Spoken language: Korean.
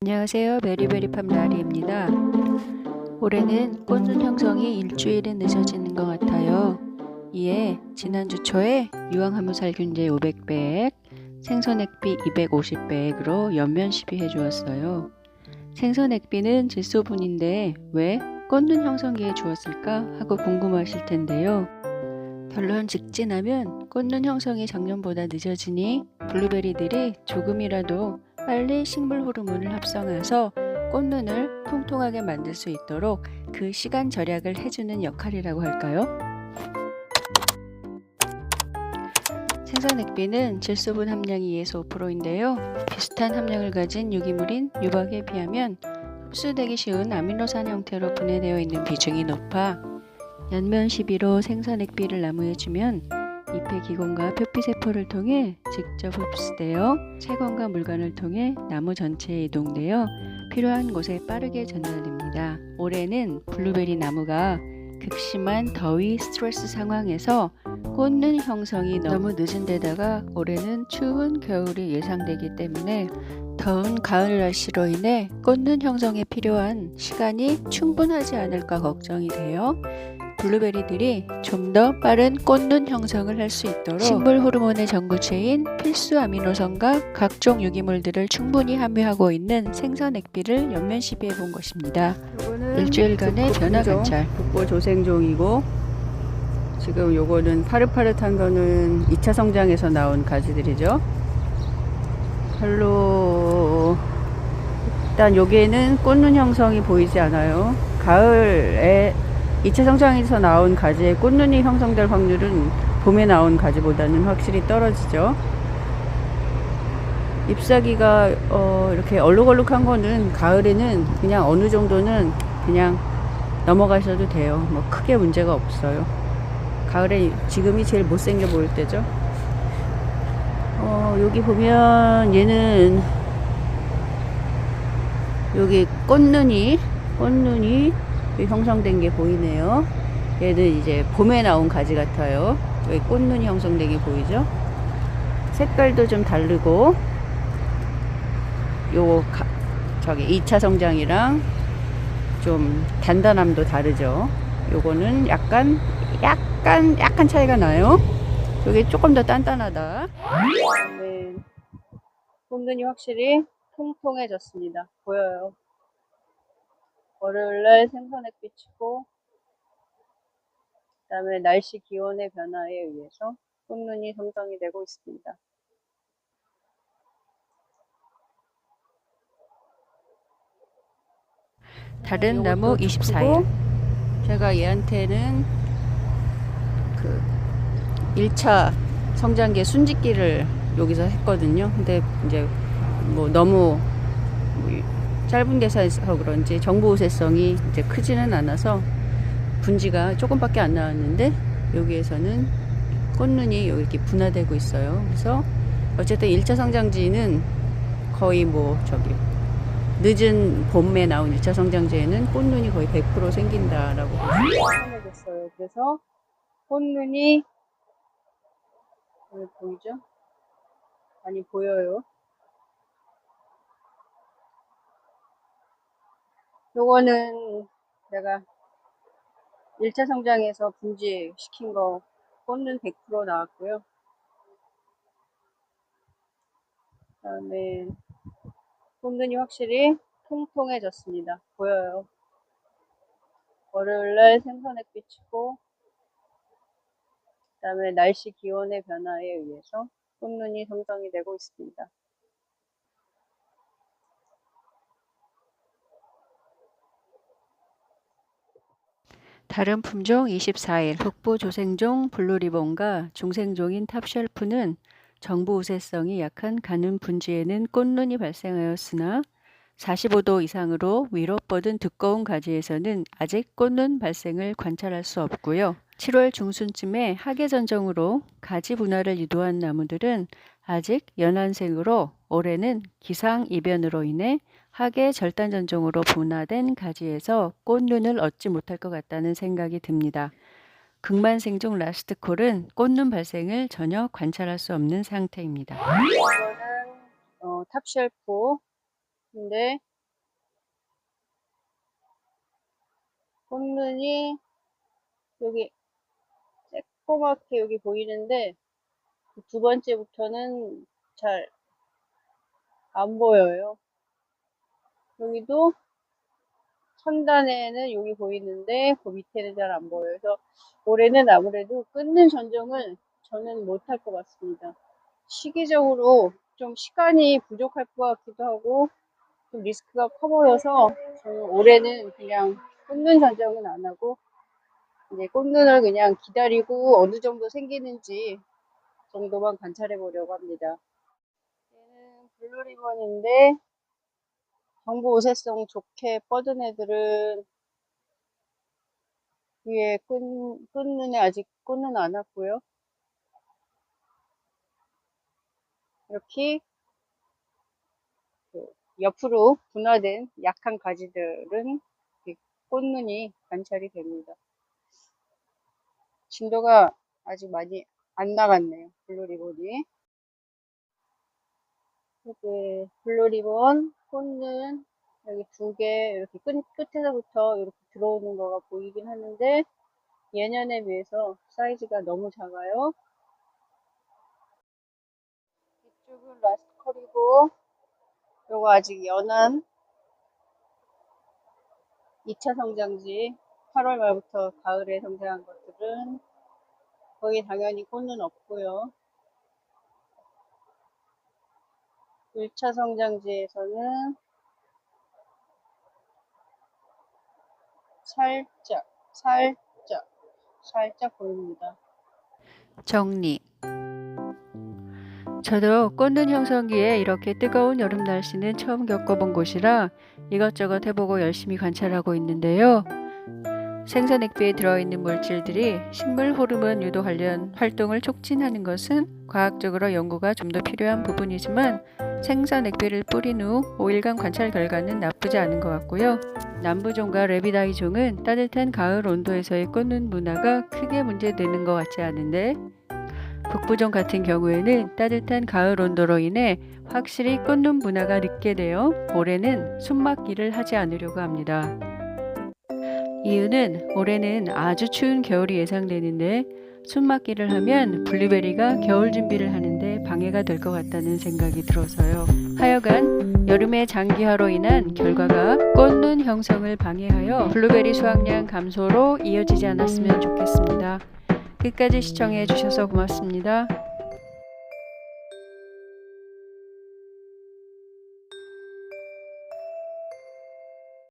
안녕하세요. 베리베리팜 나리입니다. 올해는 꽃눈 형성이 일주일은 늦어지는 것 같아요. 이에 지난주 초에 유황하무살균제 500백, 생선액비 250백으로 연면 시비해 주었어요. 생선액비는 질소분인데 왜 꽃눈 형성기에 주었을까 하고 궁금하실 텐데요. 결론 직진하면 꽃눈 형성이 작년보다 늦어지니 블루베리들이 조금이라도 빨리 식물 호르몬을 합성해서 꽃눈을 통통하게 만들 수 있도록 그 시간 절약을 해주는 역할이라고 할까요? 생선 액비는 질소분 함량이 2에서 5%인데요. 비슷한 함량을 가진 유기물인 유박에 비하면 흡수되기 쉬운 아미노산 형태로 분해되어 있는 비중이 높아 연면 시비로 생선 액비를 나무해주면 잎의 기공과 표피세포를 통해 직접 흡수되어 채광과 물관을 통해 나무 전체에 이동되어 필요한 곳에 빠르게 전달됩니다. 올해는 블루베리 나무가 극심한 더위 스트레스 상황에서 꽃눈 형성이 너무 늦은 데다가 올해는 추운 겨울이 예상되기 때문에 더운 가을 날씨로 인해 꽃눈 형성에 필요한 시간이 충분하지 않을까 걱정이 돼요. 블루베리들이 좀 더 빠른 꽃눈 형성을 할 수 있도록 식물 호르몬의 전구체인 필수 아미노산과 각종 유기물들을 충분히 함유하고 있는 생선 액비를 연면 시비해 본 것입니다. 일주일간의 변화 관찰. 북보 조생종이고 지금 요거는 파릇파릇한 거는 2차 성장에서 나온 가지들이죠. 별로 일단 여기에는 꽃눈 형성이 보이지 않아요. 가을에 2차 성장에서 나온 가지의 꽃눈이 형성될 확률은 봄에 나온 가지보다는 확실히 떨어지죠. 잎사귀가 어, 이렇게 얼룩얼룩한 거는 가을에는 그냥 어느 정도는 그냥 넘어가셔도 돼요. 뭐 크게 문제가 없어요. 가을에 지금이 제일 못생겨 보일 때죠. 어, 여기 보면 얘는 여기 꽃눈이 꽃눈이 형성된 게 보이네요. 얘는 이제 봄에 나온 가지 같아요. 여기 꽃눈이 형성된 게 보이죠? 색깔도 좀 다르고 요 가, 저기 2차 성장이랑 좀 단단함도 다르죠. 요거는 약간 약간 약간 차이가 나요. 요게 조금 더 단단하다. 네. 홈든이 확실히 통통해졌습니다. 보여요. 월요일날 생선에 비치고 그 다음에 날씨 기온의 변화에 의해서 꽃눈이 형성이 되고 있습니다. 다른 나무 24일. 제가 얘한테는 그 1차 성장기 순짓기를 여기서 했거든요. 근데 이제 뭐 너무 뭐 짧은 대사에서 그런지 정보 우세성이 이제 크지는 않아서 분지가 조금밖에 안 나왔는데 여기에서는 꽃눈이 이렇게 분화되고 있어요. 그래서 어쨌든 1차 성장지는 거의 뭐 저기 늦은 봄에 나온 1차 성장지에는 꽃눈이 거의 100% 생긴다라고 보시면 그래서 꽃눈이 보이죠? 많이 보여요. 요거는 내가 1차 성장에서 분지시킨 거 꽃눈 100% 나왔고요. 그 다음에 꽃눈이 확실히 통통해졌습니다. 보여요. 월요일날 생선에 비치고 그 다음에 날씨 기온의 변화에 의해서 꽃눈이 형성이 되고 있습니다. 다른 품종 24일 북부 조생종 블루리본과 중생종인 탑쉘프는 정부 우세성이 약한 가는 분지에는 꽃눈이 발생하였으나 45도 이상으로 위로 뻗은 두꺼운 가지에서는 아직 꽃눈 발생을 관찰할 수 없고요. 7월 중순쯤에 하계 전정으로 가지 분화를 유도한 나무들은 아직 연한생으로 올해는 기상 이변으로 인해 하계 절단 전종으로 분화된 가지에서 꽃눈을 얻지 못할 것 같다는 생각이 듭니다. 극만생종 라스트콜은 꽃눈 발생을 전혀 관찰할 수 없는 상태입니다. 어, 탑쉘프 근데 꽃눈이 여기 새꼬맣게 여기 보이는데 그두 번째부터는 잘 안 보여요. 여기도 천단에는 여기 보이는데 그 밑에는 잘 안 보여요. 그래서 올해는 아무래도 끊는 전종을 저는 못할 것 같습니다. 시기적으로 좀 시간이 부족할 것 같기도 하고 좀 리스크가 커 보여서 저는 올해는 그냥 꽂는 전쟁은 안 하고 이제 꽂는을 그냥 기다리고 어느 정도 생기는지 정도만 관찰해 보려고 합니다. 얘는 블루리본인데 정보 우세성 좋게 뻗은 애들은 위에 끈, 끈눈에 아직 꽂는 안 왔고요. 이렇게 그 옆으로 분화된 약한 가지들은 꽃눈이 관찰이 됩니다. 진도가 아직 많이 안 나갔네요. 블루리본이. 이렇게 블루리본, 꽃눈 여기 두 개 이렇게 끝, 끝에서부터 이렇게 들어오는 거가 보이긴 하는데 예년에 비해서 사이즈가 너무 작아요. 이쪽은 라스컬이고 요거 아직 연한 2차 성장지 8월 말부터 가을에 성장한 것들은 거기 당연히 꽃은 없고요. 1차 성장지에서는 살짝, 살짝, 살짝 보입니다. 정리. 저도 꽃눈 형성기에 이렇게 뜨거운 여름 날씨는 처음 겪어본 곳이라 이것저것 해보고 열심히 관찰하고 있는데요. 생선 액비에 들어있는 물질들이 식물 호르몬 유도 관련 활동을 촉진하는 것은 과학적으로 연구가 좀 더 필요한 부분이지만 생선 액비를 뿌린 후 5일간 관찰 결과는 나쁘지 않은 것 같고요. 남부종과 레비다이종은 따뜻한 가을 온도에서의 꽃눈 문화가 크게 문제되는 것 같지 않은데 북부종 같은 경우에는 따뜻한 가을 온도로 인해 확실히 꽃눈 문화가 늦게 되어 올해는 숨막기를 하지 않으려고 합니다. 이유는 올해는 아주 추운 겨울이 예상되는데 숨막기를 하면 블루베리가 겨울 준비를 하는데 방해가 될 것 같다는 생각이 들어서요. 하여간 여름의 장기화로 인한 결과가 꽃눈 형성을 방해하여 블루베리 수확량 감소로 이어지지 않았으면 좋겠습니다. 끝까지 시청해 주셔서 고맙습니다.